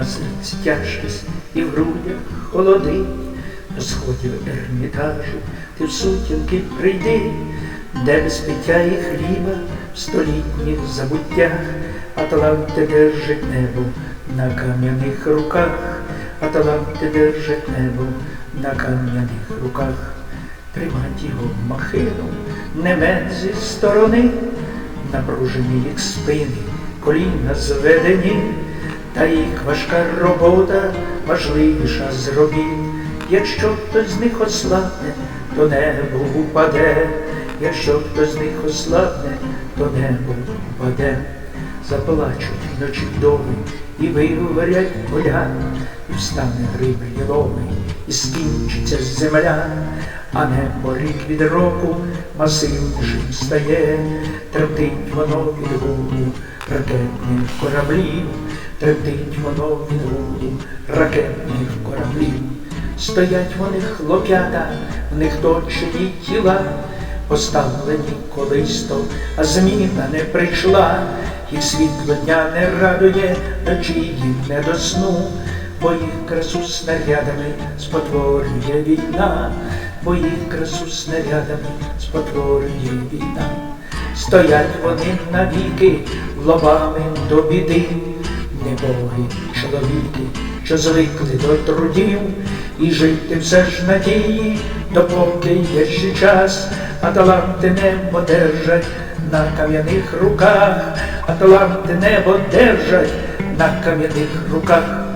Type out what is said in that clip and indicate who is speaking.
Speaker 1: на серці тяжкість і в грудях холодить, до сходів ермітажу ти в сутінки прийди, де без пиття і хліба в столітніх забуттях. Атланти держить небо на кам'яних руках, Атланти держить небо на кам'яних руках, тримать його махину, не зі сторони, напружені їх спини, коліна зведені, та їх важка робота важливіша зробіть. Якщо хтось з них ослабне, то небо упаде, якщо хтось з них ослабне, то небо упаде. Заплачуть вночі вдови і виговорять поля, і встане гриб ліловий, і скінчиться земля, а небо рік від року масивнішим стає, тремтить воно від гулу ракетних кораблів, тремтить воно від гулу ракетних кораблів. Стоять вони хлоп'ята, в них точені тіла, поставлені колись то, а зміна не прийшла, їх світло дня не радує, ночі їм не до сну, бо красу снарядами спотворює війна, бо їх красу снарядами спотворює війна. Стоять вони навіки лобами до біди, небоги чоловіки, що звикли до трудів, і жити все ж надії, допоки є ще час, а таланти небо держать на кам'яних руках, а таланти небо держать на кам'яних руках.